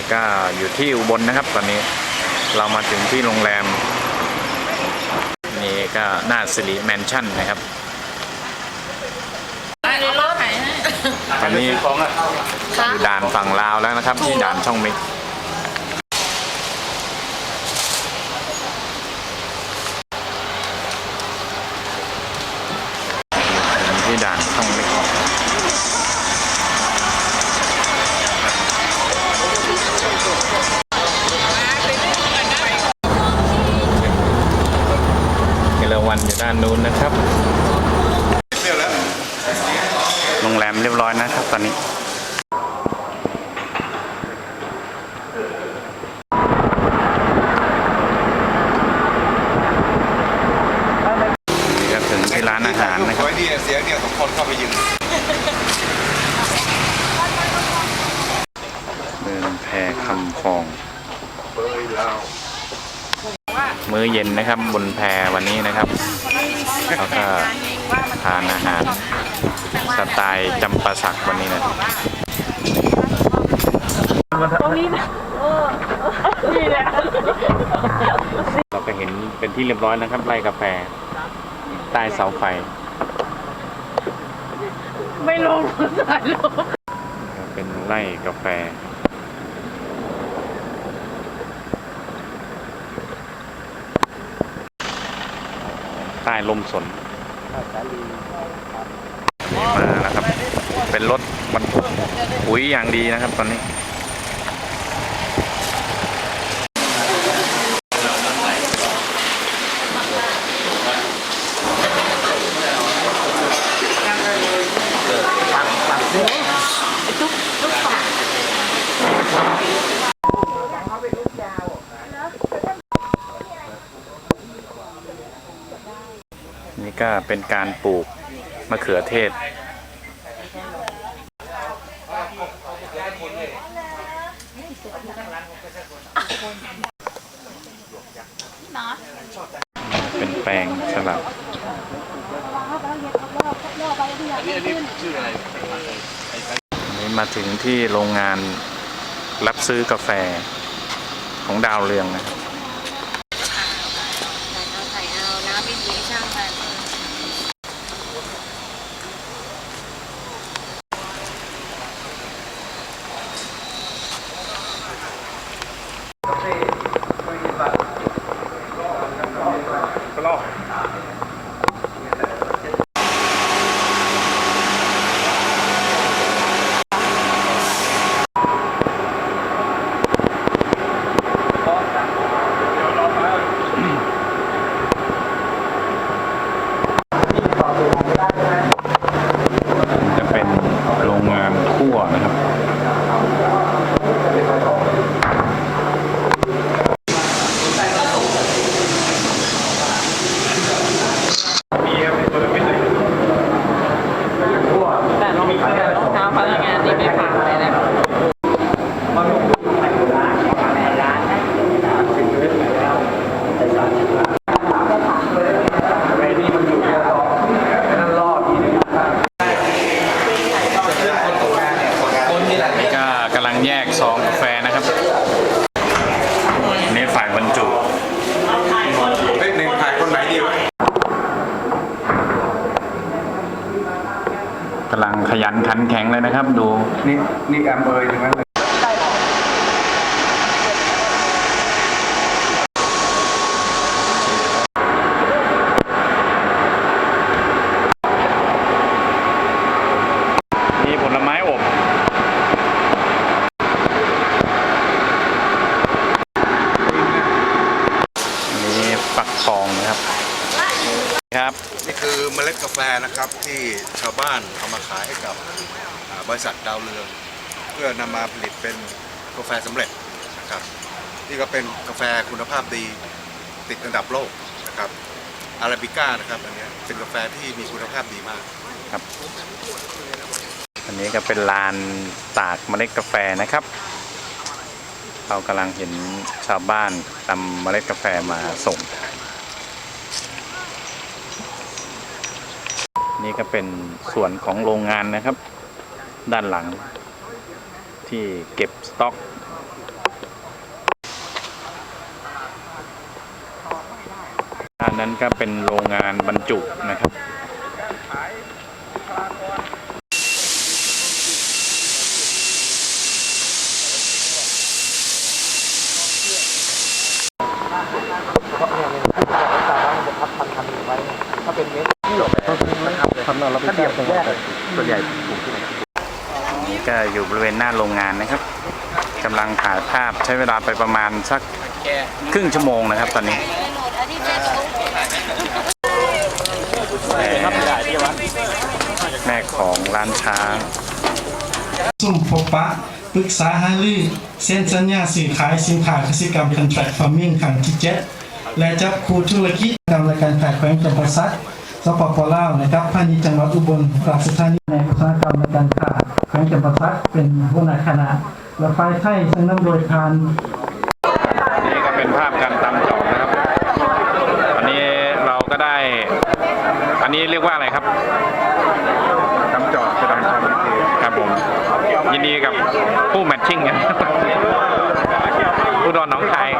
นี่ก็อยู่ที่อุบลนะครับ ตอนนี้เรามาถึงที่โรงแรม นี่ก็หน้าสิริแมนชั่นนะครับเอารถถ่ายให้ตอนนี้อยู่ด่านฝั่งลาวแล้วนะครับ ที่ด่านช่องมิกถึงที่ด่าน ช่องมิกเอราวันอยู่ด้านนู้นนะครับโรงแรมเรียบร้อยนะครับตอนนี้นี่ก็ถึงที่ร้านอาหารนะครับไว้เนี่ยเสียงเนี่ยสองคนเข้าไปยืนเดินแพคำคลองเบยลาว มื้อเย็นนะครับ บนแพวันนี้นะครับแล้วก็ทานอาหารสไตล์จำปาสักวันนี้นะเราก็เห็นเป็นที่เรียบร้อยนะครับไร่กาแฟ ใต้เสาไฟ ไม่ลงถ่ายรูปเป็นไร่กาแฟ ใต้ลมสนนี่มาแล้วครับ เป็นรถบรรทุกปุ๋ยอย่างดีนะครับตอนนี้ ก็เป็นการปลูกมะเขือเทศ เป็นแปลงสลับนี่มาถึงที่โรงงานรับซื้อกาแฟของดาวเรืองนะครับ เอาไข่เอาน้ำไม่ดีช่างมัน จะเป็นโรงงานคั่วนะครับ แต่เรามีรองเท้าพนักงานนี่ไม่ผ่านเลยนะ ก็กำลังแยกซองกาแฟนะครับนี่ฝ่ายบรรจุ เฮ้ยหนึ่งถ่ายคนไหนดีวะ กำลังข ยันขันแข็งเลยนะครับ ดูนี่นี่แอมเบยใช่ไหมผลไม้อบอันนี้ฟักทองนะครับ ครับ นี่คือเมล็ดกาแฟนะครับที่ชาวบ้านเอามาขายให้กับบริษัทดาวเรือง เพื่อนำมาผลิตเป็นกาแฟสำเร็จนะครับนี่ก็เป็นกาแฟคุณภาพดีติดอันดับโลกนะครับอาราบิก้านะครับอันนี้เป็นกาแฟที่มีคุณภาพดีมากครับอันนี้ก็เป็นลานตากเมล็ดกาแฟนะครับ เรากำลังเห็นชาวบ้านนำเมล็ดกาแฟมาส่ง นี่ก็เป็นส่วนของโรงงานนะครับ ด้านหลังที่เก็บสต็อก ด้านนั้นก็เป็นโรงงานบรรจุนะครับ ก็อยู่บริเวณหน้าโรงงานนะครับกำลังถ่ายภาพใช้เวลาไปประมาณสักครึ่งชั่วโมงนะครับ ตอนนี้แม่ของร้านช้างซุ่มพบปะปรึกษาหารือเซ็นสัญญาซื้อขายสินค้าเกษตรกรรม contract farming ครั้งที่เจ็ดและจับคู่ธุรกิจกรรมและการขายแขวงจำปาสัก สปปลาวนะครับพาณิชย์จังหวัดอุบลราชธานีในอุตสาหกรรมและการค้าแขวงจำปาสักเป็นหัวหน้าคณะและฝ่ายไทยซึ่งนำโดยทานนี่ก็เป็นภาพการตำจอกนะครับ อันนี้เราก็ได้ อันนี้เรียกว่าอะไรครับตำจอกคือตำจอกครับผม ยินดีกับผู้แมทชิ่งกันผู้ดอนหน้องคายคอนแทค